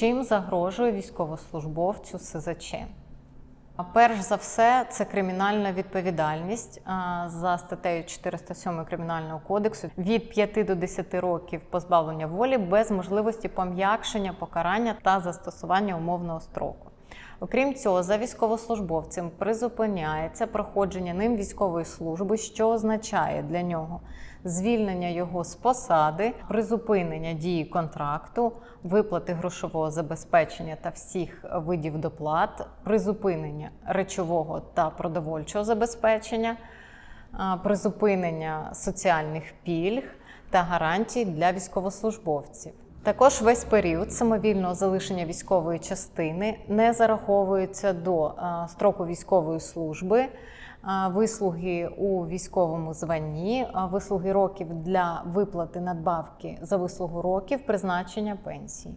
Чим загрожує військовослужбовцю СЗЧ? Перш за все, це кримінальна відповідальність за статтею 407 Кримінального кодексу від 5 до 10 років позбавлення волі без можливості пом'якшення покарання та застосування умовного строку. Окрім цього, за військовослужбовцем призупиняється проходження ним військової служби, що означає для нього звільнення його з посади, призупинення дії контракту, виплати грошового забезпечення та всіх видів доплат, призупинення речового та продовольчого забезпечення, призупинення соціальних пільг та гарантій для військовослужбовців. Також весь період самовільного залишення військової частини не зараховується до строку військової служби, вислуги у військовому званні, вислуги років для виплати надбавки за вислугу років, призначення пенсії.